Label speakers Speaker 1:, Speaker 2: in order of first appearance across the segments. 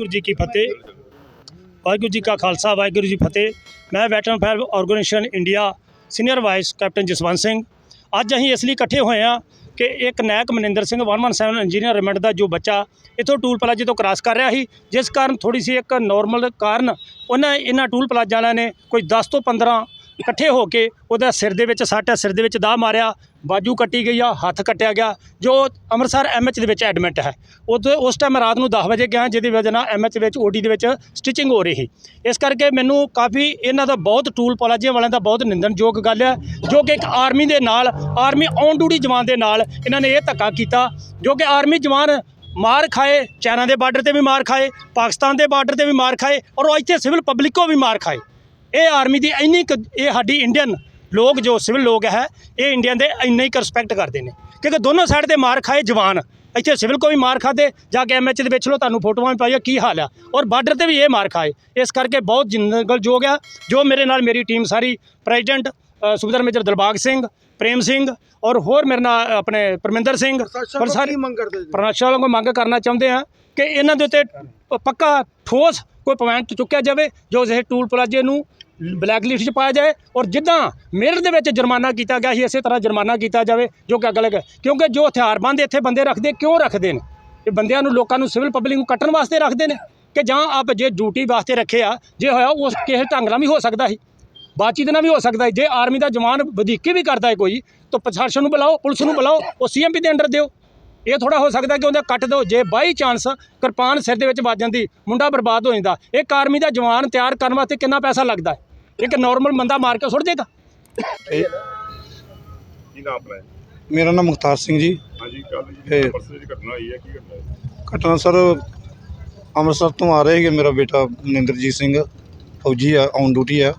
Speaker 1: ਵਾਹਿਗੁਰੂ ਜੀ ਕੀ ਫਤਿਹ। ਵਾਹਿਗੁਰੂ ਜੀ ਕਾ ਖਾਲਸਾ, ਵਾਹਿਗੁਰੂ ਜੀ ਫਤਿਹ। ਮੈਂ veteran fire organisation India senior vice captain Jaswant Singh. ਅੱਜ ਅਸੀਂ ਇਸ ਲਈ ਇਕੱਠੇ ਹੋਏ ਹਾਂ ਕਿ ਇੱਕ ਨਾਇਕ ਮਨਿੰਦਰ ਸਿੰਘ 117 ਇੰਜੀਨੀਅਰ ਰਮਿੰਡ ਦਾ ਜੋ ਬੱਚਾ ਇੱਥੋਂ ਟੂਲ ਪਲਾਜ਼ੇ ਤੋਂ ਕ੍ਰਾਸ ਕਰ ਰਿਹਾ ਸੀ, ਜਿਸ ਕਾਰਨ ਥੋੜੀ ਸੀ ਇੱਕ ਨਾਰਮਲ ਕਾਰਨ, ਉਹਨਾਂ ਇਹਨਾਂ ਟੂਲ ਪਲਾਜ਼ਾ ਵਾਲਿਆਂ ਨੇ ਕੋਈ 10 ਤੋਂ 15 ਇਕੱਠੇ ਹੋ ਕੇ ਉਹਦਾ ਸਿਰ ਦੇ ਵਿੱਚ ਸੱਟ ਹੈ ਸਿਰ ਦੇ ਵਿੱਚ ਦਾਅ ਮਾਰਿਆ, ਬਾਜੂ ਕੱਟੀ ਗਈ ਆ, ਹੱਥ ਕੱਟਿਆ ਗਿਆ, ਜੋ ਅੰਮ੍ਰਿਤਸਰ ਐਮਐਚ ਦੇ ਵਿੱਚ ਐਡਮਿਟ ਹੈ। ਉਦੋਂ, ਉਸ ਟਾਈਮ ਰਾਤ ਨੂੰ 10 ਵਜੇ ਗਿਆ, ਜਿਹਦੀ ਵਜ੍ਹਾ ਨਾਲ ਐਮਐਚ ਵਿੱਚ ਓਡੀ ਦੇ ਵਿੱਚ ਸਟਿਚਿੰਗ ਹੋ ਰਹੀ ਸੀ। ਇਸ ਕਰਕੇ ਮੈਨੂੰ ਕਾਫੀ ਇਹਨਾਂ ਦਾ ਬਹੁਤ ਟੂਲ ਪਲਾਜੇ ਵਾਲਿਆਂ ਦਾ ਬਹੁਤ ਨਿੰਦਣਯੋਗ ਗੱਲ ਹੈ, ਜੋ ਕਿ ਇੱਕ ਆਰਮੀ ਦੇ ਨਾਲ ਆਰਮੀ ਔਨ ਡਿਊਟੀ ਜਵਾਨ ਦੇ ਨਾਲ ਇਹਨਾਂ ਨੇ ਇਹ ਧੱਕਾ ਕੀਤਾ, ਜੋ ਕਿ ਆਰਮੀ ਜਵਾਨ ਮਾਰ ਖਾਏ ਚਾਈਨਾ ਦੇ ਬਾਰਡਰ ਤੇ ਵੀ ਮਾਰ ਖਾਏ, ਪਾਕਿਸਤਾਨ ਦੇ ਬਾਰਡਰ ਤੇ ਵੀ ਮਾਰ ਖਾਏ, ਔਰ ਉਹ ਇੱਥੇ ਸਿਵਲ ਪਬਲਿਕੋ ਵੀ ਮਾਰ ਖਾਏ। ਇਹ ਆਰਮੀ ਦੀ ਇੰਨੀ ਇਹ ਸਾਡੀ ਇੰਡੀਅਨ ਲੋਕ ਜੋ ਸਿਵਲ ਲੋਕ ਹੈ ਇਹ ਇੰਡੀਅਨ ਦੇ ਇੰਨਾ ਹੀ ਰਿਸਪੈਕਟ ਕਰਦੇ ਨੇ। ਕਿਉਂਕਿ ਦੋਨੋਂ ਸਾਈਡ ਤੇ ਮਾਰ ਖਾਏ ਜਵਾਨ। ਇੱਥੇ ਸਿਵਲ ਕੋ ਵੀ ਮਾਰ ਖਾਦੇ ਜਾ ਕੇ ਐਮਐਚ ਦੇ ਵਿੱਚ ਲੋ ਤੁਹਾਨੂੰ ਫੋਟੋਆਂ ਵੀ ਪਾਈਆਂ ਕੀ ਹਾਲ ਆ। ਔਰ ਬਾਰਡਰ ਤੇ ਵੀ ਇਹ ਮਾਰ ਖਾਏ। ਇਸ ਕਰਕੇ ਬਹੁਤ ਜਿੰਦਗਲਯੋਗ ਆ। ਜੋ ਮੇਰੇ ਨਾਲ ਮੇਰੀ ਟੀਮ ਸਾਰੀ ਪ੍ਰੈਜ਼ੀਡੈਂਟ ਸੁਬੇਦਾਰ ਮੇਜਰ ਦਿਲਬਾਗ ਸਿੰਘ ਪ੍ਰੇਮ ਸਿੰਘ ਔਰ ਹੋਰ ਮੇਰੇ ਨਾਲ ਆਪਣੇ ਪਰਮਿੰਦਰ ਸਿੰਘ ਪਰ ਸਾਰੀ
Speaker 2: ਮੰਗ ਕਰਦੇ ਜੀ?
Speaker 1: ਪ੍ਰਸ਼ਾਸਨ ਕੋਲ ਮੰਗ ਕਰਨਾ ਚਾਹੁੰਦੇ ਆ ਕਿ ਇਹਨਾਂ ਦੇ ਉੱਤੇ ਪੱਕਾ ਠੋਸ ਕੋਈ ਪੁਆਇੰਟ ਚੁੱਕਿਆ ਜਾਵੇ ਜੋ ਇਹ ਟੂਲ ਪਲਾਜੇ ਨੂੰ ਬਲੈਕ ਲਿਸਟ 'ਚ ਪਾਇਆ ਜਾਏ ਔਰ ਜਿੱਦਾਂ ਮੇਰਠ ਦੇ ਵਿੱਚ ਜੁਰਮਾਨਾ ਕੀਤਾ ਗਿਆ ਸੀ, ਇਸੇ ਤਰ੍ਹਾਂ ਜੁਰਮਾਨਾ ਕੀਤਾ ਜਾਵੇ, ਜੋ ਕਿ ਅਗਲੇ ਕਿਉਂਕਿ ਜੋ ਹਥਿਆਰਬੰਦ ਇੱਥੇ ਬੰਦੇ ਰੱਖਦੇ, ਕਿਉਂ ਰੱਖਦੇ ਨੇ? ਇਹ ਬੰਦਿਆਂ ਨੂੰ, ਲੋਕਾਂ ਨੂੰ ਸਿਵਲ ਪਬਲਿਕ ਨੂੰ ਕੱਟਣ ਵਾਸਤੇ ਰੱਖਦੇ ਨੇ ਕਿ ਜਾਂ ਆਪ ਜੇ ਡਿਊਟੀ ਵਾਸਤੇ ਰੱਖੇ ਆ, ਜੇ ਹੋਇਆ ਉਸ ਕਿਸੇ ਢੰਗ ਨਾਲ ਵੀ ਹੋ ਸਕਦਾ ਸੀ, ਬਾਤਚੀਤ ਨਾਲ ਵੀ ਹੋ ਸਕਦਾ ਹੈ ਜੇ ਆਰਮੀ ਦਾ ਜਵਾਨ ਵਧੀਕੀ ਵੀ ਕਰਦਾ ਹੈ ਕੋਈ, ਤਾਂ ਪ੍ਰਸ਼ਾਸਨ ਨੂੰ ਬੁਲਾਓ, ਪੁਲਿਸ ਨੂੰ ਬੁਲਾਓ, ਉਹ ਸੀਐਮਪੀ ਦੇ ਅੰਡਰ ਦਿਓ। ਇਹ ਥੋੜਾ ਹੋ ਸਕਦਾ ਕਿ ਉਹਦਾ ਕੱਟ ਦਿਓ, ਜੇ ਬਾਈ ਚਾਂਸ ਕਿਰਪਾਨ ਸਿਰ ਦੇ ਵਿੱਚ ਵੱਜ ਜਾਂਦੀ, ਮੁੰਡਾ ਬਰਬਾਦ ਹੋ ਜਾਂਦਾ, ਇੱਕ ਆਰਮੀ ਦਾ ਜਵਾਨ ਤਿਆਰ ਕਰਨ ਵਾਸਤੇ ਕਿੰਨਾ ਪੈਸਾ ਲੱਗਦਾ ਹੈ? ਇੱਕ ਨਾਰਮਲ ਬੰਦਾ ਮਾਰ ਕੇ ਸੁੱਟ ਦੇਗਾ
Speaker 3: ਕੀ ਨਾਮ ਆਪਣਾ ਹੈ?
Speaker 2: ਮੇਰਾ ਨਾਮ ਮੁਖਤਾਰ ਸਿੰਘ ਜੀ।
Speaker 3: ਹਾਂਜੀ ਕੱਲ
Speaker 2: ਇਹ-
Speaker 3: ਜੀ ਪਰਸੋਂ ਦੀ ਘਟਨਾ ਹੋਈ ਹੈ ਕੀ ਘਟਨਾ ਹੈ?
Speaker 2: ਘਟਨਾ ਸਰ ਅੰਮ੍ਰਿਤਸਰ ਤੋਂ ਆ ਰਹੇ ਸੀਗੇ ਮੇਰਾ ਬੇਟਾ ਮਨਿੰਦਰਜੀਤ ਸਿੰਘ ਫੌਜੀ ਆ ਔਨ ਡਿਊਟੀ ਆ।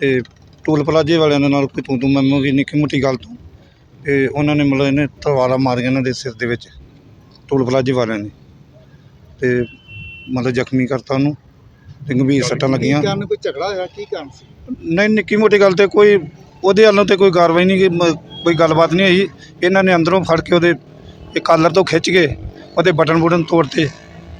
Speaker 2: ਤੇ ਟੂਲ ਪਲਾਜੇ ਵਾਲਿਆਂ ਦੇ ਨਾਲ ਕੋਈ ਤੂੰ ਤੂੰ ਮੈਂ ਮੈਂ ਦੀ ਨਿੱਕੀ ਮੁੱਟੀ ਗੱਲ ਤੋਂ। ਤੇ ਉਹਨਾਂ ਨੇ ਮਤਲਬ ਇਹਨੇ ਤਲਵਾਰਾਂ ਮਾਰੀਆਂ ਇਹਨਾਂ ਦੇ ਸਿਰ ਦੇ ਵਿੱਚ ਟੂਲ ਪਲਾਜੇ ਵਾਲਿਆਂ ਨੇ। ਤੇ ਮਤਲਬ ਜ਼ਖਮੀ ਕਰਤਾ ਉਹਨੂੰ। ਤੇ ਗੰਭੀਰ ਸੱਟਾਂ ਲੱਗੀਆਂ।
Speaker 4: ਕਾਰਨ ਕੋਈ ਝਗੜਾ ਹੋਇਆ? ਕੀ ਕਾਰਨ ਸੀ?
Speaker 2: ਨਹੀਂ ਨਿੱਕੀ ਮੋਟੀ ਗੱਲ ਤੇ ਕੋਈ ਉਹਦੇ ਵੱਲੋਂ ਤੇ ਕੋਈ ਕਾਰਵਾਈ ਨਹੀਂ ਮ- ਕੋਈ ਗੱਲਬਾਤ ਨਹੀਂ ਹੋਈ। ਇਹਨਾਂ ਨੇ ਅੰਦਰੋਂ ਫੜ ਕੇ ਉਹਦੇ ਇਹ ਕਾਲਰ ਤੋਂ ਖਿੱਚ ਕੇ ਉਹਦੇ ਬਟਨ ਬੁਟਨ ਤੋੜਤੇ।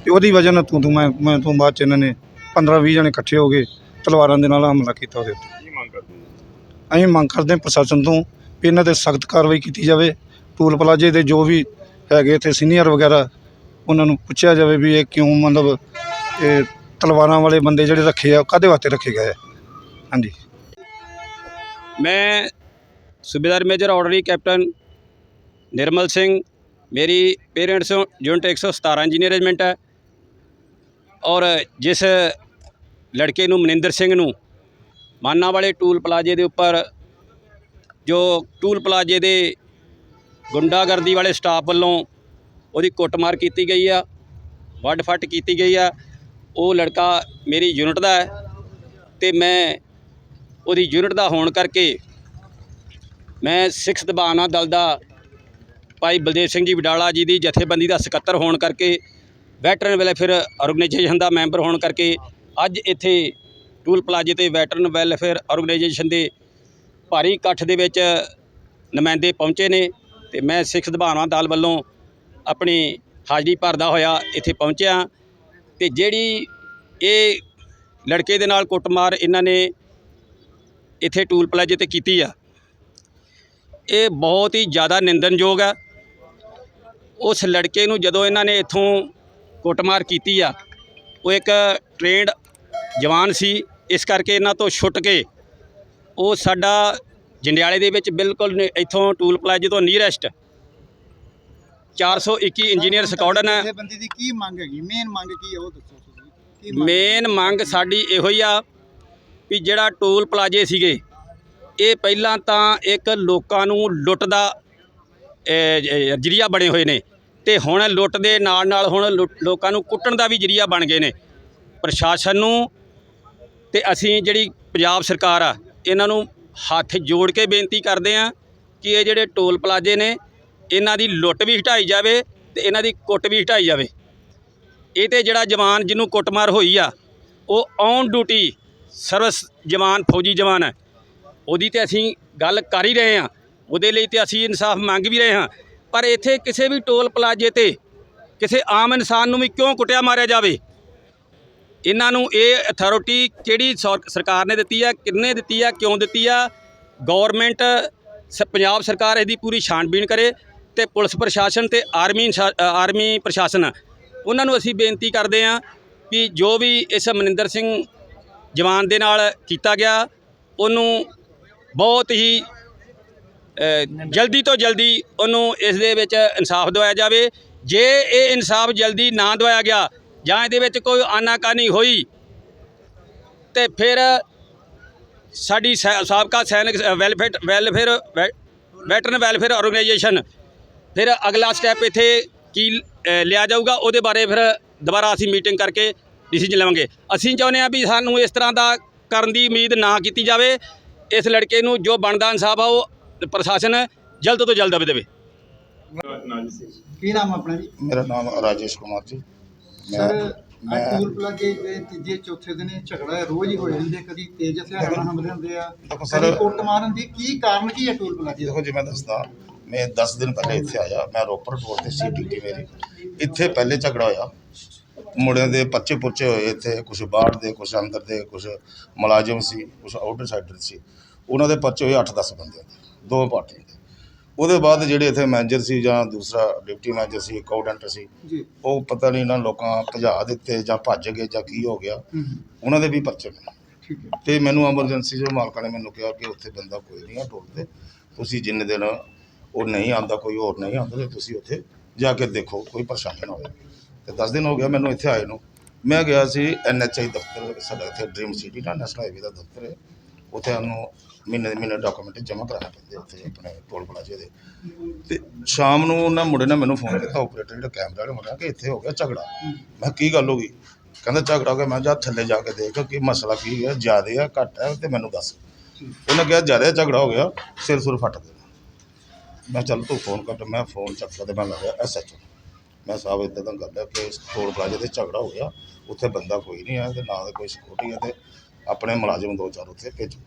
Speaker 2: ਤੇ ਉਹਦੀ ਵਜ੍ਹਾ ਨਾਲ ਤੂੰ ਤੂੰ ਮੈਂ ਮੈਂ ਤੋਂ ਬਾਅਦ ਚ ਇਹਨਾਂ ਨੇ 15 20 ਜਣੇ ਇਕੱਠੇ ਹੋ ਗਏ ਤਲਵਾਰਾਂ ਦੇ ਨਾਲ ਹਮਲਾ ਕੀਤਾ ਉਹਦੇ ਉੱਤੇ।
Speaker 3: ਕੀ ਮੰਗ ਕਰਦੇ ਹੋ?
Speaker 2: ਅਸੀਂ ਮੰਗ ਕਰਦੇ ਹਾਂ ਪ੍ਰਸ਼ਾਸਨ ਤੋਂ ਵੀ ਇਹਨਾਂ ਤੇ ਸਖਤ ਕਾਰਵਾਈ ਕੀਤੀ ਜਾਵੇ। ਟੂਲ ਪਲਾਜੇ ਦੇ ਜੋ ਵੀ ਹੈਗੇ ਇੱਥੇ ਸੀਨੀਅਰ ਵਗੈਰਾ ਉਹਨਾਂ ਨੂੰ ਪੁੱਛਿਆ ਜਾਵੇ ਵੀ ਇਹ ਕਿਉਂ ਮਤਲਬ ਇਹ ਤਲਵਾਰਾਂ ਵਾਲੇ ਬੰਦੇ ਜਿਹੜੇ ਰੱਖੇ ਆ, ਉਹ ਕਾਹਦੇ ਵਾਸਤੇ ਰੱਖੇ ਗਏ ਆ? ਹਾਂਜੀ।
Speaker 5: ਮੈਂ ਸੂਬੇਦਾਰ ਮੇਜਰ ਆਰਡਰੀ ਕੈਪਟਨ ਨਿਰਮਲ ਸਿੰਘ, ਮੇਰੀ ਪੇਰੈਂਟਸ ਯੂਨਿਟ 117 ਇੰਜੀਨੀਅਰ ਰੈਜੀਮੈਂਟ ਹੈ ਔਰ ਜਿਸ ਲੜਕੇ ਨੂੰ ਮਨਿੰਦਰ ਸਿੰਘ ਨੂੰ ਮਾਨਾ ਵਾਲੇ ਟੂਲ ਪਲਾਜੇ ਦੇ ਉੱਪਰ ਜੋ ਟੂਲ ਪਲਾਜੇ ਦੇ ਗੁੰਡਾਗਰਦੀ ਵਾਲੇ ਸਟਾਫ ਵੱਲੋਂ ਉਹਦੀ ਕੁੱਟਮਾਰ ਕੀਤੀ ਗਈ ਆ, ਵੱਡ ਫੱਟ ਕੀਤੀ ਗਈ ਆ ਉਹ ਲੜਕਾ ਮੇਰੀ ਯੂਨਿਟ ਦਾ ਹੈ ਤੇ ਮੈਂ ਉਹਦੀ ਯੂਨਿਟ ਦਾ ਹੋਣ ਕਰਕੇ ਮੈਂ ਸਿੱਖ ਸਦਭਾਵਨਾ ਦਲ ਦਾ ਭਾਈ ਬਲਦੇਵ ਸਿੰਘ ਜੀ ਵਡਾਲਾ ਜੀ ਦੀ ਜਥੇਬੰਦੀ ਦਾ ਸਕੱਤਰ ਹੋਣ ਕਰਕੇ ਵੈਟਰਨ ਵੈਲਫੇਅਰ ਆਰਗੇਨਾਈਜੇਸ਼ਨ ਦਾ ਮੈਂਬਰ ਹੋਣ ਕਰਕੇ, ਅੱਜ ਇੱਥੇ ਟੂਲ ਪਲਾਜੇ ਤੇ ਵੈਟਰਨ ਵੈਲਫੇਅਰ ਆਰਗੇਨਾਈਜੇਸ਼ਨ ਦੇ ਭਾਰੀ ਇਕੱਠ ਦੇ ਵਿੱਚ ਨੁਮਾਇੰਦੇ ਪਹੁੰਚੇ ਨੇ ਤੇ ਮੈਂ ਸਿੱਖ ਸਦਭਾਵਨਾ ਦਲ ਵੱਲੋਂ ਆਪਣੀ ਹਾਜ਼ਰੀ ਭਰਦਾ ਹੋਇਆ ਇੱਥੇ ਪਹੁੰਚਿਆ। ਤੇ ਜਿਹੜੀ ਇਹ ਲੜਕੇ ਦੇ ਨਾਲ ਕੁੱਟਮਾਰ ਇਹਨਾਂ ਨੇ ਇੱਥੇ ਟੂਲ ਪਲਾਜੇ ਤੇ ਕੀਤੀ ਆ, ਇਹ ਬਹੁਤ ਹੀ ਜ਼ਿਆਦਾ ਨਿੰਦਨਯੋਗ ਆ। ਉਸ ਲੜਕੇ ਨੂੰ ਜਦੋਂ ਇਹਨਾਂ ਨੇ ਇੱਥੋਂ ਕੁੱਟਮਾਰ ਕੀਤੀ ਆ, ਉਹ ਇੱਕ ਟ੍ਰੇਨਡ ਜਵਾਨ ਸੀ, ਇਸ ਕਰਕੇ ਇਹਨਾਂ ਤੋਂ ਛੁੱਟ ਕੇ ਉਹ ਸਾਡਾ ਜੰਡਿਆਲੇ ਦੇ ਵਿੱਚ ਬਿਲਕੁਲ ਇੱਥੋਂ ਟੂਲ ਪਲਾਜੇ ਤੋਂ ਨੀਅਰੈਸਟ 421 ਇੰਜੀਨੀਅਰ ਸਕਾਊਡਨ ਹੈ।
Speaker 4: ਬੰਦੀ ਦੀ ਕੀ ਮੰਗ ਹੈਗੀ? ਮੇਨ ਮੰਗ ਕੀ ਹੈ ਉਹ ਦੱਸੋ ਤੁਸੀਂ। ਕੀ ਮੰਗ
Speaker 5: ਮੇਨ ਮੰਗ ਸਾਡੀ ਇਹੋ ਹੀ ਆ ਵੀ ਜਿਹੜਾ ਟੋਲ ਪਲਾਜੇ ਸੀਗੇ ਇਹ ਪਹਿਲਾਂ ਤਾਂ ਇੱਕ ਲੋਕਾਂ ਨੂੰ ਲੁੱਟ ਦਾ ਜਰੀਆ ਬਣੇ ਹੋਏ ਨੇ। ਤੇ ਹੁਣ ਲੁੱਟ ਦੇ ਨਾਲ ਨਾਲ ਹੁਣ ਲੋਕਾਂ ਨੂੰ ਕੁੱਟਣ ਦਾ ਵੀ ਜਰੀਆ ਬਣ ਗਏ ਨੇ। ਪ੍ਰਸ਼ਾਸਨ ਨੂੰ ਤੇ ਅਸੀਂ ਜਿਹੜੀ ਪੰਜਾਬ ਸਰਕਾਰ ਆ ਇਹਨਾਂ ਨੂੰ ਹੱਥ ਜੋੜ ਕੇ ਬੇਨਤੀ ਕਰਦੇ ਆ ਕਿ ਇਹ ਜਿਹੜੇ ਟੋਲ ਪਲਾਜੇ ਨੇ ਇਹਨਾਂ ਦੀ ਲੁੱਟ ਵੀ ਹਟਾਈ ਜਾਵੇ ਤੇ ਇਹਨਾਂ ਦੀ ਕੁੱਟ ਵੀ ਹਟਾਈ ਜਾਵੇ। ਇਹ ਤੇ ਜਿਹੜਾ ਜਵਾਨ ਜਿਹਨੂੰ ਕੁੱਟਮਾਰ ਹੋਈ ਆ, ਉਹ ਔਨ ਡਿਊਟੀ ਸਰਵਿਸ ਜਵਾਨ, ਫੌਜੀ ਜਵਾਨ ਹੈ। ਉਹਦੀ ਤੇ ਅਸੀਂ ਗੱਲ ਕਰ ਹੀ ਰਹੇ ਹਾਂ। ਉਹਦੇ ਲਈ ਤੇ ਅਸੀਂ ਇਨਸਾਫ ਮੰਗ ਵੀ ਰਹੇ ਹਾਂ। ਪਰ ਇੱਥੇ ਕਿਸੇ ਵੀ ਟੋਲ ਪਲਾਜੇ ਤੇ ਕਿਸੇ ਆਮ ਇਨਸਾਨ ਨੂੰ ਵੀ ਕਿਉਂ ਕੁੱਟਿਆ ਮਾਰਿਆ ਜਾਵੇ? ਇਹਨਾਂ ਨੂੰ ਇਹ ਅਥਾਰਟੀ ਕਿਹੜੀ ਸੌਰ- ਸਰਕਾਰ ਨੇ ਦਿੱਤੀ ਆ ਕਿੰਨੇ ਦਿੱਤੀ ਆ, ਕਿਉਂ ਦਿੱਤੀ ਆ? ਗਵਰਨਮੈਂਟ ਸ- ਪੰਜਾਬ ਸਰਕਾਰ ਇਹਦੀ ਪੂਰੀ ਛਾਣਬੀਣ ਕਰੇ। ਤੇ ਪੁਲਿਸ ਪ੍ਰਸ਼ਾਸਨ ਤੇ ਆਰਮੀ ਸ਼ਾ- ਆਰਮੀ ਪ੍ਰਸ਼ਾਸਨ। ਉਹਨਾਂ ਨੂੰ ਅਸੀਂ ਬੇਨਤੀ ਕਰਦੇ ਹਾਂ ਕਿ ਜੋ ਵੀ ਇਸ ਮਨਿੰਦਰ ਸਿੰਘ ਜਵਾਨ ਦੇ ਨਾਲ ਕੀਤਾ ਗਿਆ, ਉਹਨੂੰ ਬਹੁਤ ਹੀ ਜਲਦੀ ਤੋਂ ਜਲਦੀ ਉਹਨੂੰ ਇਸ ਦੇ ਵਿੱਚ ਇਨਸਾਫ ਦਵਾਇਆ ਜਾਵੇ। ਜੇ ਇਹ ਇਨਸਾਫ ਜਲਦੀ ਨਾ ਦਵਾਇਆ ਗਿਆ ਜਾਂ ਇਹਦੇ ਵਿੱਚ ਕੋਈ ਆਨਾਕਾਨੀ ਹੋਈ, ਤੇ ਫਿਰ ਸਾਡੀ ਸੈ- ਸਾਬਕਾ ਸੈਨਿਕ ਵੈਲਫੇਅਰ ਵੈਲਫੇਅਰ ਵੈ- ਵੈਟਰਨ ਵੈਲਫੇਅਰ ਆਰਗੇਨਾਈਜੇਸ਼ਨ ਫਿਰ ਅਗਲਾ ਸਟੈਪ ਇੱਥੇ ਕੀ ਲਿਆ ਜਾਊਗਾ ਉਹਦੇ ਬਾਰੇ ਫਿਰ ਦੁਬਾਰਾ ਅਸੀਂ ਮੀਟਿੰਗ ਕਰਕੇ ਡਿਸੀਜਨ ਲਵਾਂਗੇ। ਅਸੀਂ ਚਾਹੁੰਦੇ ਹਾਂ ਵੀ ਸਾਨੂੰ ਇਸ ਤਰ੍ਹਾਂ ਦਾ ਕਰਨ ਦੀ ਉਮੀਦ ਨਾ ਕੀਤੀ ਜਾਵੇ। ਇਸ ਲੜਕੇ ਨੂੰ ਜੋ ਬਣਦਾ ਇਨਸਾਫ ਆ ਉਹ ਪ੍ਰਸ਼ਾਸਨ ਜਲਦ ਤੋਂ ਜਲਦ ਦੇਵੇ।
Speaker 4: ਕੀ ਨਾਮ ਆਪਣਾ ਜੀ?
Speaker 6: ਮੇਰਾ ਨਾਮ ਰਾਜੇਸ਼ ਕੁਮਾਰ ਜੀ।
Speaker 4: ਸਰ
Speaker 6: ਮੈਂ ਮੈਂ
Speaker 4: ਟੂਲ ਪਲਾਜ਼ੇ ਦੇ ਤੀਜੇ ਚੌਥੇ ਦਿਨ ਝਗੜਾ ਰੋਜ਼ ਹੀ ਹੋ ਜਾਂਦੇ ਕਦੀ ਤੇਜ਼ ਹਥਿਆਰਾਂ ਨਾਲ ਹਮਲੇ ਹੁੰਦੇ ਆ
Speaker 6: ਦੇਖੋ ਸਰ-
Speaker 4: ਕਦੀ ਕੁੱਟ ਮਾਰਨ ਦੀ ਕੀ ਕਾਰਨ ਕੀ ਹੈ ਟੂਲ
Speaker 6: ਦੇਖੋ ਜੀ ਮੈਂ ਦੱਸਦਾ। ਮੈਂ 10 ਦਿਨ ਪਹਿਲੇ ਇੱਥੇ ਆਇਆ ਮੈਂ ਰੋਪੜ ਰੋਡ ਤੇ ਸੀ ਡਿਊਟੀ ਮੇਰੀ। ਇੱਥੇ ਪਹਿਲੇ ਝਗੜਾ ਹੋਇਆ। ਮੁੰਡਿਆਂ ਦੇ ਪੱਚੇ ਪੁੱਚੇ ਹੋਏ ਇੱਥੇ ਕੁਝ ਬਾਹਰ ਦੇ ਕੁਝ ਅੰਦਰ ਦੇ ਕੁਝ ਮੁਲਾਜ਼ਮ ਸੀ ਕੁਝ ਆਊਟਰ ਸਾਈਡਰ ਸੀ। ਉਹਨਾਂ ਦੇ ਪਰਚੇ ਹੋਏ 8-10 ਬੰਦਿਆਂ ਦੇ ਦੋ ਪਾਰਟੀਆਂ ਦੇ। ਉਹਦੇ ਬਾਅਦ ਜਿਹੜੇ ਇੱਥੇ ਮੈਨੇਜਰ ਸੀ ਜਾਂ ਦੂਸਰਾ ਡਿਪਟੀ ਮੈਨੇਜਰ ਸੀ ਅਕਾਊਂਟੈਂਟ ਸੀ ਉਹ ਪਤਾ ਨਹੀਂ ਇਹਨਾਂ ਲੋਕਾਂ ਭਜਾ ਦਿੱਤੇ ਜਾਂ ਭੱਜ ਗਏ ਜਾਂ ਕੀ ਹੋ ਗਿਆ।
Speaker 4: ਹੂੰ,
Speaker 6: ਉਹਨਾਂ ਦੇ ਵੀ ਪਰਚੇ ਨੇ
Speaker 4: ਹੈ।
Speaker 6: ਤੇ ਮੈਨੂੰ ਐਮਰਜੈਂਸੀ ਜੋ ਮਾਲਕਾਂ ਨੇ ਮੈਨੂੰ ਕਿਹਾ ਕਿ ਉੱਥੇ ਬੰਦਾ ਕੋਈ ਨਹੀਂ ਆ ਟੋਲ ਤੇ। ਤੁਸੀਂ ਜਿੰਨੇ ਦਿਨ ਉਹ ਨਹੀਂ ਆਉਂਦਾ ਕੋਈ ਹੋਰ ਨਹੀਂ ਆਉਂਦਾ ਤੇ ਤੁਸੀਂ ਉੱਥੇ ਜਾ ਕੇ ਦੇਖੋ ਕੋਈ ਪਰੇਸ਼ਾਨੀ ਨਾ ਹੋਵੇ। ਤੇ 10 ਦਿਨ ਹੋ ਗਿਆ ਮੈਨੂੰ ਇੱਥੇ ਆਏ ਨੂੰ। ਮੈਂ ਗਿਆ ਸੀ ਐਨਐਚਆਈ ਦਫ਼ਤਰ ਸਾਡਾ ਇੱਥੇ ਡ੍ਰੀਮ ਸਿਟੀ ਦਾ ਨੈਸ਼ਨਲ ਹਾਈਵੇ ਦਾ ਦਫ਼ਤਰ ਹੈ। ਉੱਥੇ ਉਹਨੂੰ ਮਹੀਨੇ ਦੇ ਮਹੀਨੇ ਡਾਕੂਮੈਂਟ ਜਮ੍ਹਾਂ ਕਰਾਉਣੇ ਪੈਂਦੇ ਉੱਥੇ ਆਪਣੇ ਟੋਲ ਪਲਾਜ਼ੇ ਦੇ। ਤੇ ਸ਼ਾਮ ਨੂੰ ਉਹਨਾਂ ਮੁੰਡੇ ਨੇ ਮੈਨੂੰ ਫੋਨ ਕੀਤਾ ਆਪਰੇਟਰ ਜਿਹੜਾ ਕੈਮਰਾ ਵਾਲੇ ਮੁੰਡਾ ਕਿ ਇੱਥੇ ਹੋ ਗਿਆ ਝਗੜਾ। ਮੈਂ ਕਿਹਾ, ਕੀ ਗੱਲ ਹੋ ਗਈ? ਕਹਿੰਦਾ ਝਗੜਾ ਹੋ ਗਿਆ। ਮੈਂ ਜਾ ਥੱਲੇ ਜਾ ਕੇ ਦੇਖ ਕਿ ਮਸਲਾ ਕੀ ਹੈ ਜ਼ਿਆਦਾ ਹੈ ਘੱਟ ਹੈ ਤੇ ਮੈਨੂੰ ਦੱਸ। ਉਹਨੇ ਕਿਹਾ ਜ਼ਿਆਦਾ ਝਗੜਾ ਹੋ ਗਿਆ ਸਿਰ ਸੁਰ ਫਟ ਗਿਆ ਮੈਂ ਚੱਲ ਤੂੰ ਫੋਨ ਕਰ ਮੈਂ ਫੋਨ ਚੱਕਿਆ ਤੇ ਮੈਂ ਲਾਇਆ ਐਸਐਚਓ ਮੈਂ ਸਾਹਿਬ ਇੱਦਾਂ ਦਾ ਗੱਲ ਹੈ ਕਿ ਟੋਲ ਪਲਾਜ਼ੇ ਤੇ ਝਗੜਾ ਹੋ ਗਿਆ ਉੱਥੇ ਬੰਦਾ ਕੋਈ ਨਹੀਂ ਹੈ ਤੇ ਨਾ ਤੇ ਕੋਈ ਸਿਕਿਉਰਟੀ ਹੈ ਤੇ ਆਪਣੇ ਮੁਲਾਜ਼ਮ ਦੋ ਚਾਰ ਉੱਥੇ ਭੇਜੋ।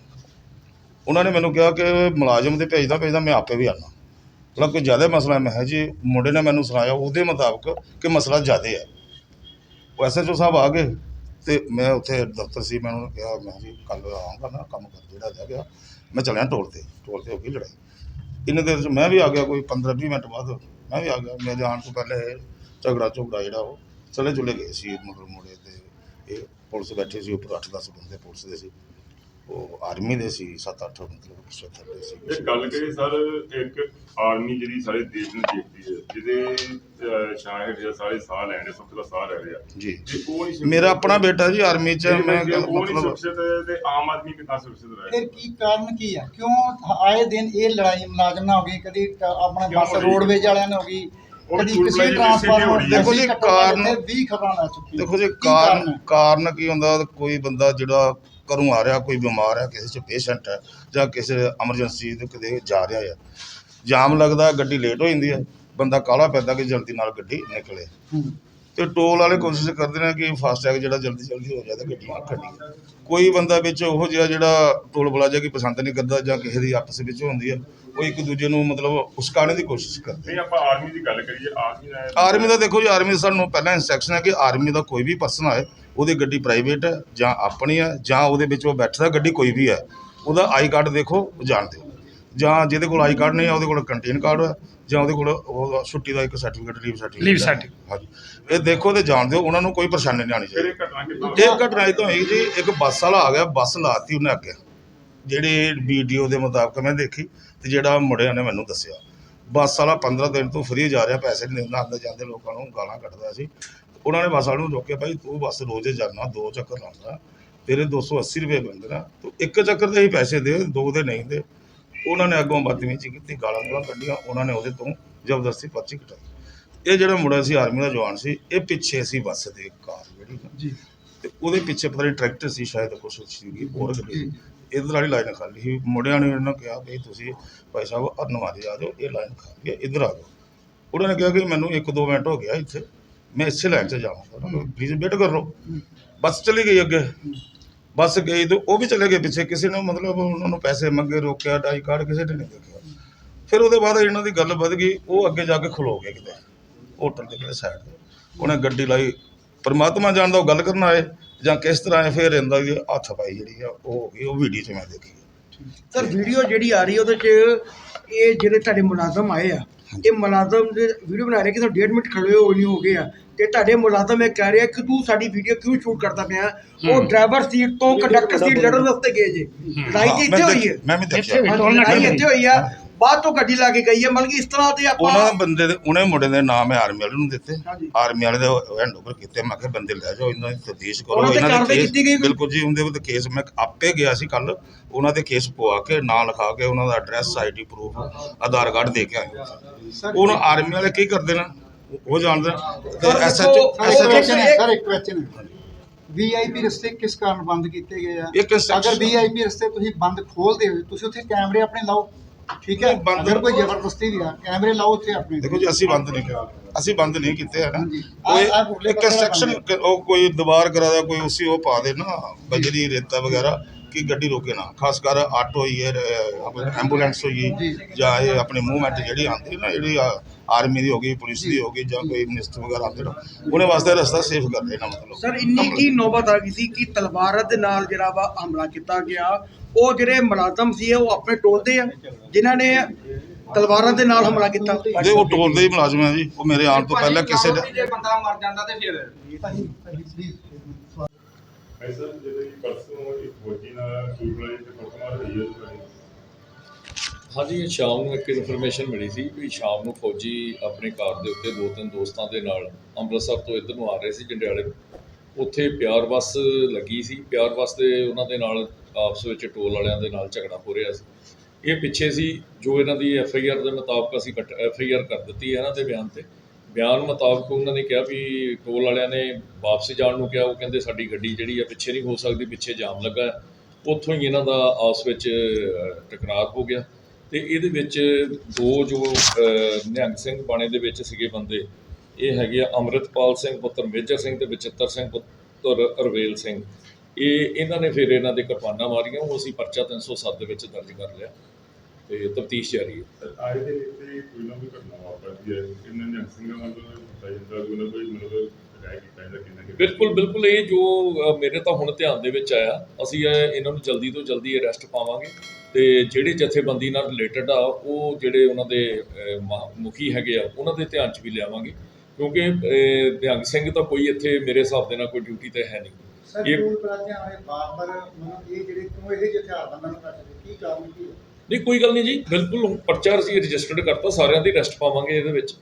Speaker 6: ਉਹਨਾਂ ਨੇ ਮੈਨੂੰ ਕਿਹਾ ਕਿ ਮੁਲਾਜ਼ਮ ਦੇ ਭੇਜਦਾ ਭੇਜਦਾ ਮੈਂ ਆਪੇ ਵੀ ਆਣਾ ਮਤਲਬ ਕੋਈ ਜ਼ਿਆਦਾ ਮਸਲਾ ਮੈਂ ਕਿਹਾ ਜੀ, ਮੁੰਡੇ ਨੇ ਮੈਨੂੰ ਸੁਣਾਇਆ ਉਹਦੇ ਮੁਤਾਬਕ ਕਿ ਮਸਲਾ ਜ਼ਿਆਦਾ ਹੈ। ਉਹ ਐਸਐਚਓ ਸਾਹਿਬ ਆ ਗਏ ਤੇ ਮੈਂ ਉੱਥੇ ਦਫ਼ਤਰ ਸੀ, ਮੈਂ ਉਹਨਾਂ ਨੂੰ ਕਿਹਾ, ਮੈਂ ਜੀ ਕੱਲ ਆਉਂਗਾ ਨਾ, ਕੰਮ ਕਰ ਜਿਹੜਾ ਰਹਿ ਗਿਆ, ਮੈਂ ਚੱਲਿਆ ਟੋਲ ਤੇ ਟੋਲ ਤੇ ਹੋ ਗਈ ਲੜਾਈ। ਇੰਨੇ ਦੇਰ 'ਚ ਮੈਂ ਵੀ ਆ ਗਿਆ ਕੋਈ 15 20 ਮਿੰਟ ਬਾਅਦ। ਮੈਂ ਵੀ ਆ ਗਿਆ। ਮੇਰੇ ਆਉਣ ਤੋਂ ਪਹਿਲੇ ਝਗੜਾ ਝੁਗੜਾ ਜਿਹੜਾ ਉਹ ਚਲੇ ਚੁਲੇ ਗਏ ਸੀ ਮਤਲਬ ਮੁੜੇ ਤੇ। ਇਹ ਪੁਲਿਸ ਬੈਠੇ ਸੀ, ਉੱਪਰ 8-10 ਬੰਦੇ ਪੁਲਿਸ ਦੇ ਸੀ। ਉਹ ਆਰਮੀ ਦੇ ਸੀ 7-8 ਮਤਲਬ ਪਿਛੇਤਰ ਦੇ ਸੀ
Speaker 3: ਇਹ ਗੱਲ ਕਰੀ ਸਰ ਇੱਕ ਆਰਮੀ ਜਿਹੜੀ ਸਾਰੇ ਦੇਸ਼ ਨੂੰ ਦੇਖਦੀ ਹੈ ਜਿਹਦੇ ਸ਼ਾਹਿਦ ਜਾਂ ਸਾਰੇ ਸਾਹ ਲੈਣੇ ਸੁੱਖ ਦਾ ਸਾਹ ਲੈ ਰਿਹਾ
Speaker 6: ਜੀ ਮੇਰਾ ਆਪਣਾ ਬੇਟਾ ਜੀ ਆਰਮੀ 'ਚ ਮੈਂ ਮਤਲਬ
Speaker 3: ਸੁਰੱਖਿਅਤ ਤੇ ਆਮ ਆਦਮੀ ਕਿੱਦਾਂ ਸੁਰੱਖਿਅਤ ਰਹੇ
Speaker 4: ਫਿਰ ਕੀ ਕਾਰਨ ਕੀ ਆ ਕਿਉਂ ਆਏ ਦਿਨ ਇਹ ਲੜਾਈ ਮੁਲਾਜ਼ਮ ਹੋ ਗਈ ਕਦੀ ਆਪਣਾ ਬੱਸ? ਰੋਡਵੇਜ ਵਾਲਿਆਂ ਨਾਲ ਹੋ ਗਈ।
Speaker 6: ਦੇਖੋ ਜੀ, ਕਾਰਨ-
Speaker 4: 20 ਖਬਰਾਂ ਆ ਚੁੱਕੀਆਂ
Speaker 6: ਦੇਖੋ ਜੀ ਕਾਰਨ? ਕਾਰਨ ਕੀ ਹੁੰਦਾ ਕੋਈ ਬੰਦਾ ਜਿਹੜਾ ਘਰੋਂ ਆ ਰਿਹਾ, ਕੋਈ ਬਿਮਾਰ ਹੈ, ਕਿਸੇ ਚ ਪੇਸ਼ੈਂਟ ਹੈ ਜਾਂ ਕਿਸੇ ਐਮਰਜੈਂਸੀ ਦੇ ਕਿਤੇ ਜਾ ਰਿਹਾ ਹੈ। ਜਾਮ ਲੱਗਦਾ, ਗੱਡੀ ਲੇਟ ਹੋ ਜਾਂਦੀ ਹੈ, ਬੰਦਾ ਕਾਹਲਾ ਪੈਂਦਾ ਕਿ ਜਲਦੀ ਨਾਲ ਗੱਡੀ ਨਿਕਲੇ। ਤੇ ਟੋਲ ਵਾਲੇ ਕੋਸ਼ਿਸ਼ ਕਰਦੇ ਨੇ ਕਿ ਫਾਸਟੈਗ ਜਿਹੜਾ ਜਲਦੀ ਜਲਦੀ ਹੋ ਜਾਏ ਤੇ ਗੱਡੀਆਂ ਖੜੀਆਂ ਕੋਈ ਬੰਦਾ ਵਿੱਚ ਉਹੋ ਜਿਹਾ ਜਿਹੜਾ ਟੋਲ ਪਲਾਜ਼ਾ ਕੀ ਪਸੰਦ ਨਹੀਂ ਕਰਦਾ ਜਾਂ ਕਿਸੇ ਦੀ ਆਪਸ ਵਿੱਚ ਹੁੰਦੀ ਹੈ ਉਹ ਇੱਕ ਦੂਜੇ ਨੂੰ ਮਤਲਬ ਉਸਕਾਣੇ ਦੀ ਕੋਸ਼ਿਸ਼ ਕਰਦੇ
Speaker 3: ਨਹੀਂ ਆਪਾਂ ਆਰਮੀ ਦੀ ਗੱਲ ਕਰੀਏ ਆਰਮੀ ਨਾਲ
Speaker 6: ਆਰਮੀ ਦਾ ਦੇਖੋ ਜੀ ਆਰਮੀ ਦਾ ਸਾਨੂੰ ਪਹਿਲਾਂ ਇਨਸਟਰਕਸ਼ਨ ਹੈ ਕਿ ਆਰਮੀ ਦਾ ਕੋਈ ਵੀ ਪਰਸਨ ਆਏ ਉਹਦੀ ਗੱਡੀ ਪ੍ਰਾਈਵੇਟ ਹੈ ਜਾਂ ਆਪਣੀ ਹੈ ਜਾਂ ਉਹਦੇ ਵਿੱਚ ਉਹ ਬੈਠਦਾ ਗੱਡੀ ਕੋਈ ਵੀ ਹੈ ਉਹਦਾ ਆਈ ਕਾਰਡ ਦੇਖੋ ਉਹ ਜਾਣ ਦਿਓ। ਜਾਂ ਜਿਹਦੇ ਕੋਲ ਆਈ ਕਾਰਡ ਨਹੀਂ ਹੈ ਉਹਦੇ ਕੋਲ ਕੰਟੀਨ ਕਾਰਡ ਹੈ ਜਾਂ ਉਹਦੇ ਕੋਲ ਉਹ ਛੁੱਟੀ ਦਾ ਇੱਕ ਸਰਟੀਫਿਕੇਟ ਲੀਵ ਸਰਟੀਫਿਕੇਟ। ਹਾਂਜੀ। ਇਹ ਦੇਖੋ ਤੇ ਜਾਣ ਦਿਓ ਉਹਨਾਂ ਨੂੰ ਕੋਈ ਪਰੇਸ਼ਾਨੀ ਨਹੀਂ ਆਣੀ ਚਾਹੀਦੀ।
Speaker 3: ਇਹ ਘਟਨਾ
Speaker 6: ਇਹ ਤਾਂ ਹੋਈ ਜੀ ਇੱਕ ਬੱਸ ਵਾਲਾ ਆ ਗਿਆ ਬੱਸ ਲਾਤੀ ਉਹਨੇ ਅੱਗੇ। ਜਿਹੜੇ ਵੀਡੀਓ ਦੇ ਮੁਤਾਬਕ ਮੈਂ ਦੇਖੀ ਤੇ ਜਿਹੜਾ ਮੁੰਡਿਆਂ ਨੇ ਮੈਨੂੰ ਦੱਸਿਆ। ਬੱਸ ਵਾਲਾ 15 ਦਿਨ ਤੋਂ ਫਰੀ ਜਾ ਰਿਹਾ ਪੈਸੇ ਨਹੀਂ ਦਿੰਦਾ ਆਉਂਦੇ ਜਾਂਦੇ ਲੋਕਾਂ ਨੂੰ ਗਾਲਾਂ ਕੱਢਦਾ ਸੀ। ਉਹਨਾਂ ਨੇ ਬੱਸ ਵਾਲੇ ਨੂੰ ਰੋਕਿਆ ਭਾਈ ਤੂੰ ਬੱਸ ਰੋਜ਼ੇ ਜਾਣਾ ਦੋ ਚੱਕਰ ਲਾਉਂਦਾ ਤੇਰੇ 280 ਰੁਪਏ ਬਣਦੇ ਨਾ ਤੂੰ ਇੱਕ ਚੱਕਰ ਦੇ ਹੀ ਪੈਸੇ ਦੇ ਦੋ ਦੇ ਨਹੀਂ ਦੇ। ਉਹਨਾਂ ਨੇ ਅੱਗੋਂ ਬਦਤਮੀਜ਼ੀ ਕੀਤੀ ਗਾਲਾਂ ਗਾਲਾਂ ਕੱਢੀਆਂ ਉਹਨਾਂ ਨੇ ਉਹਦੇ ਤੋਂ ਜ਼ਬਰਦਸਤੀ ਪਰਚੀ ਕਟਾਈ। ਇਹ ਜਿਹੜਾ ਮੁੰਡਾ ਸੀ ਆਰਮੀ ਦਾ ਜਵਾਨ ਸੀ ਇਹ ਪਿੱਛੇ ਸੀ ਬੱਸ ਦੇ ਕਾਰ ਜਿਹੜੀ ਨਾ।
Speaker 4: ਜੀ।
Speaker 6: ਤੇ ਉਹਦੇ ਪਿੱਛੇ ਪਤਾ ਨਹੀਂ ਟਰੈਕਟਰ ਸੀ ਸ਼ਾਇਦ ਕੁਛ ਸੀਗੀ ਹੋਰ ਗੱਡੀ ਸੀ। ਇਧਰ ਵਾਲੀ ਲਾਈਨ ਖਾਲੀ ਸੀ। ਮੁੰਡਿਆਂ ਨੇ ਇਹਨਾਂ ਕਿਹਾ ਵੀ ਤੁਸੀਂ ਭਾਈ ਸਾਹਿਬ ਅਰਨਵਾਦੀ ਆ ਜਾਓ ਇਹ ਲਾਈਨ ਖਾਲੀ ਹੈ ਇਧਰ ਆ ਜਾਓ। ਉਹਨਾਂ ਨੇ ਕਿਹਾ ਕਿ ਮੈਨੂੰ 1-2 ਮਿੰਟ ਹੋ ਗਿਆ ਇੱਥੇ ਮੈਂ ਇਸੇ ਲਾਈਨ 'ਚ ਜਾਵਾਂਗਾ। ਪਲੀਜ਼ ਵੇਟ ਕਰ। ਬੱਸ ਚਲੀ ਗਈ ਅੱਗੇ। ਬੱਸ ਗਈ ਤੇ ਉਹ ਵੀ ਚਲੇ ਗਏ ਪਿੱਛੇ, ਕਿਸੇ ਨੇ ਮਤਲਬ ਉਹਨਾਂ ਨੂੰ ਪੈਸੇ ਮੰਗੇ, ਰੋਕਿਆ ਡਾਈ ਕਾਰਡ ਕਿਸੇ ਨੇ ਨਹੀਂ ਦੇਖਿਆ। ਫਿਰ ਉਹਦੇ ਬਾਅਦ ਇਹਨਾਂ ਦੀ ਗੱਲ ਵੱਧ ਗਈ, ਉਹ ਅੱਗੇ ਜਾ ਕੇ ਖਲੋ ਗਏ ਕਿਤੇ, ਹੋਟਲ ਦੇ ਕਿਤੇ ਸਾਈਡ ਤੇ। ਉਹਨੇ ਗੱਡੀ ਲਾਈ, ਪਰਮਾਤਮਾ ਜਾਣਦਾ ਉਹ ਗੱਲ ਕਰਨ ਆਏ, ਜਾਂ ਕਿਸ ਤਰ੍ਹਾਂ ਇਹ ਫਿਰ ਇਹਦਾ ਦੀ ਹੱਥ ਪਾਈ ਜਿਹੜੀ ਆ, ਉਹ ਹੋ ਗਈ, ਉਹ ਵੀਡੀਓ 'ਚ ਮੈਂ ਦੇਖੀ।
Speaker 7: ਸਰ ਵੀਡੀਓ ਜਿਹੜੀ ਆ ਰਹੀ ਉਹਦੇ 'ਚ ਇਹ ਜਿਹੜੇ ਤੁਹਾਡੇ ਮੁਲਾਜ਼ਮ ਆਏ ਆ ਇਹ ਮੁਲਾਜ਼ਮ ਦੇ ਵੀਡੀਓ ਬਣਾ ਰਹੇ ਕਿ ਤੁਸੀਂ ਡੇਢ ਮਿੰਟ ਖੜੇ ਹੋ ਨਹੀਂ ਹੋ ਗਏ ਆ। ਤੇ ਤੁਹਾਡੇ ਮੁਲਾਜ਼ਮ ਇਹ ਕਹਿ ਰਹੇ ਆ ਕਿ ਤੂੰ ਸਾਡੀ ਵੀਡੀਓ ਕਿਉਂ ਸ਼ੂਟ ਕਰਦਾ ਪਿਆ? ਉਹ ਡਰਾਈਵਰ ਸੀਟ ਤੋਂ ਕੰਡਕਟਰ ਸੀਟ ਲੜਨ ਵਾਸਤੇ ਗਏ ਜੇ। ਲੜਾਈ ਤੇ ਇੱਥੇ ਹੋਈ ਹੈ?
Speaker 6: ਮੈਂ ਵੀ ਦੇਖਿਆ।
Speaker 7: ਹਾਂ, ਲੜਾਈ ਇੱਥੇ ਹੋਈ ਆ। ਬਾਅਦ ਤੋਂ ਗੱਡੀ ਲਾ ਕੇ ਗਈ ਹੈ ਮਤਲਬ ਕਿ ਇਸ ਤਰ੍ਹਾਂ ਤੇ ਆਪਾਂ
Speaker 6: ਉਹਨਾਂ ਬੰਦੇ ਦੇ ਉਹਨੇ ਮੁੰਡੇ ਦੇ ਨਾਮ ਆਰਮੀ ਵਾਲੇ ਨੂੰ ਦਿੱਤੇ।
Speaker 7: ਹਾਂਜੀ।
Speaker 6: ਆਰਮੀ ਵਾਲੇ ਦੇ ਹੈਂਡਓਵਰ ਕੀਤੇ। ਮੈਂ ਕਿਹਾ ਬੰਦੇ ਲੈ ਜਾਓ ਇਹਨਾਂ ਦੀ ਤਫਤੀਸ਼ ਕਰੋ
Speaker 7: ਉਹਨਾਂ ਤੇ
Speaker 6: ਇਹਨਾਂ
Speaker 7: ਕਾਰਵਾਈ
Speaker 6: ਦੇ
Speaker 7: ਕੀਤੀ ਗਈ
Speaker 6: ਕੇਸ
Speaker 7: ਕੋਈ?
Speaker 6: ਬਿਲਕੁਲ ਜੀ ਉਹਦੇ ਉੱਤੇ ਕੇਸ ਮੈਂ ਆਪੇ ਗਿਆ ਸੀ ਕੱਲ ਉਹਨਾਂ ਦੇ ਕੇਸ ਪਵਾ ਕੇ ਨਾਂ ਲਿਖਾ ਕੇ ਉਹਨਾਂ ਦਾ address ID proof Aadhaar card ਦੇ ਕੇ
Speaker 4: ਸਰ
Speaker 6: ਉਹਨਾਂ ਆਰਮੀ ਵਾਲੇ ਕੀ ਕਰਦੇ ਨੇ? ਉਹ ਜਾਣਦੇ ਨੇ। ਤੇ
Speaker 7: ਸਰ,
Speaker 6: ਐਸਐਚਓ
Speaker 7: ਦੇਖੋ,
Speaker 4: ਸਰ, ਇੱਕ
Speaker 7: SHO
Speaker 4: question ਹੈ। ਸਰ ਇੱਕ ਕੁਐਸਚਨ ਹੈ। ਵੀਆਈਪੀ ਰਸਤੇ ਕਿਸ ਕਾਰਨ ਬੰਦ ਕੀਤੇ ਗਏ ਆ?
Speaker 6: ਇੱਕ section-
Speaker 4: ਅਗਰ ਵੀਆਈਪੀ ਰਸਤੇ ਤੁਸੀਂ ਬੰਦ ਖੋਲਦੇ ਹੋ ਤੁਸੀਂ ਉੱਥੇ ਕੈਮਰੇ ਆਪਣੇ ਲਾਓ। ਠੀਕ ਹੈ?
Speaker 6: ਨਹੀਂ, ਬੰਦ-
Speaker 4: ਅਗਰ ਕੋਈ ਜ਼ਬਰਦਸਤੀ ਦੀ ਆ ਕੈਮਰੇ ਲਾਓ ਉੱਥੇ ਆਪਣੇ।
Speaker 6: ਦੇਖੋ ਜੀ ਅਸੀਂ ਬੰਦ ਨਹੀਂ ਕੀਤਾ। ਅਸੀਂ ਬੰਦ ਨਹੀਂ ਕੀਤੇ ਹੈ ਨਾ
Speaker 4: ਹਾਂਜੀ।
Speaker 6: ਕੋਈ ਕੰਸਟਰਕਸ਼ਨ ਉਹ ਕੋਈ ਦੀਵਾਰ ਕਰਾਦਾ ਕੋਈ ਉਸੇ ਉਹ ਪਾ ਦੇ ਨਾ ਬਜਰੀ ਰੇਤਾ ਵਗੈਰਾ। ਕਿ ਗੱਡੀ ਰੋਕੇ ਨਾ ਖਾਸ ਕਰ ਆਟੋ ਹੀ ਹੈ ਐਂਬੂਲੈਂਸ ਹੋਈ ਜਾਂ। ਇਹ ਆਪਣੇ ਮੂਵਮੈਂਟ ਜਿਹੜੀ ਆਉਂਦੀ ਨਾ ਜਿਹੜੀ ਆਰਮੀ ਦੀ ਹੋ ਗਈ ਪੁਲਿਸ ਦੀ ਹੋ ਗਈ ਜਾਂ ਕੋਈ ਮਿਨਿਸਟਰ ਵਗੈਰਾ ਆਉਂਦੇ ਨੇ ਉਹਨੇ ਵਾਸਤੇ ਰਸਤਾ ਸੇਫ ਕਰ ਦੇਣਾ ਮਤਲਬ।
Speaker 7: ਸਰ ਇੰਨੀ ਕੀ ਨੌਬਤ ਆ ਗਈ ਸੀ ਕਿ ਤਲਵਾਰਾਂ ਦੇ ਨਾਲ ਜਿਹੜਾ ਵਾ ਹਮਲਾ ਕੀਤਾ ਗਿਆ ਉਹ ਜਿਹੜੇ ਮੁਲਾਜ਼ਮ ਸੀ ਉਹ ਆਪਣੇ ਟੋਲਦੇ ਆ ਜਿਨ੍ਹਾਂ ਨੇ ਤਲਵਾਰਾਂ ਦੇ ਨਾਲ ਹਮਲਾ ਕੀਤਾ?
Speaker 6: ਜੇ ਉਹ ਟੋਲ ਦੇ ਹੀ ਮੁਲਾਜ਼ਮ ਹੈ ਜੀ ਉਹ ਮੇਰੇ ਆਉਣ ਤੋਂ ਪਹਿਲਾਂ ਕਿਸੇ ਦੇ
Speaker 8: ਬੰਦਾ ਮਰ ਜਾਂਦਾ ਤੇ ਫਿਰ
Speaker 4: ਭਾਜੀ ਭਾਜੀ
Speaker 3: ਜਦੋਂ ਇਹ ਪਰਸੋਂ ਇੱਕ ਫੌਜੀ ਨਾਲ ਟੂਬਲਾਈ ਤੇ ਕੁੱਟਮਾਰ ਹੋਈ ਹੈ ਉਹਦੇ
Speaker 9: ਹਾਂਜੀ ਸ਼ਾਮ ਨੂੰ ਇੱਕ ਇਨਫੋਰਮੇਸ਼ਨ ਮਿਲੀ ਸੀ ਵੀ ਸ਼ਾਮ ਨੂੰ ਫੌਜੀ ਆਪਣੀ ਕਾਰ ਦੇ ਉੱਤੇ ਦੋ ਤਿੰਨ ਦੋਸਤਾਂ ਦੇ ਨਾਲ ਅੰਮ੍ਰਿਤਸਰ ਤੋਂ ਇੱਧਰ ਨੂੰ ਆ ਰਹੇ ਸੀ, ਜੰਡਿਆਲੇ। ਉੱਥੇ ਪਿਆਰ ਬੱਸ ਲੱਗੀ ਸੀ। ਪਿਆਰ ਬੱਸ ਦੇ ਉਹਨਾਂ ਦੇ ਨਾਲ ਆਪਸ ਵਿੱਚ ਟੋਲ ਵਾਲਿਆਂ ਦੇ ਨਾਲ ਝਗੜਾ ਹੋ ਰਿਹਾ ਸੀ। ਇਹ ਪਿੱਛੇ ਸੀ ਜੋ ਇਹਨਾਂ ਦੀ ਐਫ ਆਈ ਆਰ ਦੇ ਮੁਤਾਬਕ ਅਸੀਂ ਐਫ ਆਈ ਆਰ ਕਰ ਦਿੱਤੀ ਹੈ ਇਹਨਾਂ ਦੇ ਬਿਆਨ ਤੇ। ਬਿਆਨ ਮੁਤਾਬਕ ਉਹਨਾਂ ਨੇ ਕਿਹਾ ਵੀ ਟੋਲ ਵਾਲਿਆਂ ਨੇ ਵਾਪਸ ਜਾਣ ਨੂੰ ਕਿਹਾ, ਉਹ ਕਹਿੰਦੇ ਸਾਡੀ ਗੱਡੀ ਜਿਹੜੀ ਆ ਪਿੱਛੇ ਨਹੀਂ ਹੋ ਸਕਦੀ, ਪਿੱਛੇ ਜਾਮ ਲੱਗਾ ਉੱਥੋਂ ਹੀ ਇਹਨਾਂ ਦਾ ਆਪਸ ਵਿੱਚ ਟਕਰਾਅ ਹੋ ਗਿਆ। ਤੇ ਇਹਦੇ ਵਿੱਚ ਦੋ ਜੋ ਨਿਹੰਗ ਸਿੰਘ ਬਾਣੇ ਦੇ ਵਿੱਚ ਸੀਗੇ ਬੰਦੇ, ਇਹ ਹੈਗੇ ਆ ਅੰਮ੍ਰਿਤਪਾਲ ਸਿੰਘ ਪੁੱਤਰ, ਮੇਜਰ ਸਿੰਘ ਤੇ ਬਚਿੱਤਰ ਸਿੰਘ ਪੁੱਤਰ ਅਰਵੇਲ ਸਿੰਘ। ਇਹ, ਇਹਨਾਂ ਨੇ ਫਿਰ ਇਹਨਾਂ ਦੇ ਕਿਰਪਾਨਾਂ ਮਾਰੀਆਂ, ਉਹ ਅਸੀਂ ਪਰਚਾ 307 ਦੇ ਵਿੱਚ ਦਰਜ ਕਰ ਲਿਆ। ਤੇ ਤਫਤੀਸ਼ ਜਾਰੀ ਹੈ।
Speaker 3: ਆਏ ਦੇ ਇੱਥੇ ਕੋਈ ਨਾ ਕੋਈ ਘਟਨਾ ਵਾਪਰਦੀ ਹੈ ਇਹਨਾਂ ਨੇ ਸਿੰਘਾਂ ਵੱਲੋਂ ਪਤਾ ਜਾਂਦਾ ਕੋਈ ਨਾ ਕੋਈ ਮਤਲਬ
Speaker 9: ਬਿਲਕੁਲ ਬਿਲਕੁਲ ਇਹ ਜੋ ਮੇਰੇ ਤਾਂ ਹੁਣ ਧਿਆਨ ਦੇ ਵਿੱਚ ਆਇਆ ਅਸੀਂ ਇਹ- ਇਹਨਾਂ ਨੂੰ ਜਲਦੀ ਤੋਂ ਜਲਦੀ ਅਰੈਸਟ ਪਾਵਾਂਗੇ ਤੇ ਜਿਹੜੇ ਜਥੇਬੰਦੀ ਨਾਲ ਰਿਲੇਟਡ ਆ ਉਹ ਜਿਹੜੇ ਉਹਨਾਂ ਦੇ ਮੁਖੀ ਹੈਗੇ ਆ ਉਹਨਾਂ ਦੇ ਧਿਆਨ 'ਚ ਵੀ ਲਿਆਵਾਂਗੇ ਕਿਉਂਕਿ ਨਿਹੰਗ ਸਿੰਘ ਤਾਂ ਕੋਈ ਇੱਥੇ ਮੇਰੇ ਹਿਸਾਬ ਦੇ ਨਾਲ ਕੋਈ ਡਿਊਟੀ ਤੇ ਹੈ ਨਹੀਂ।
Speaker 4: ਸਰ
Speaker 9: ਇਹ-
Speaker 4: ਵਾਲੇ ਬਾਰ-ਬਾਰ ਜਿਹੜੇ ਕਿਉਂ ਇਹ ਜਿਹੇ ਹਥਿਆਰਬੰਦਾਂ ਨੂੰ ਕਰਦੇ ਕੀ ਕਾਰਨ ਕੀ ਹੈ?
Speaker 9: ਨਹੀਂ, ਕੋਈ ਗੱਲ ਨਹੀਂ ਜੀ, ਬਿਲਕੁਲ ਪਰਚਾ ਅਸੀਂ ਰਜਿਸਟਰਡ ਕਰਤਾ, ਸਾਰਿਆਂ ਦੀ ਅਰੈਸਟ ਪਾਵਾਂਗੇ ਇਹਦੇ ਵਿੱਚ।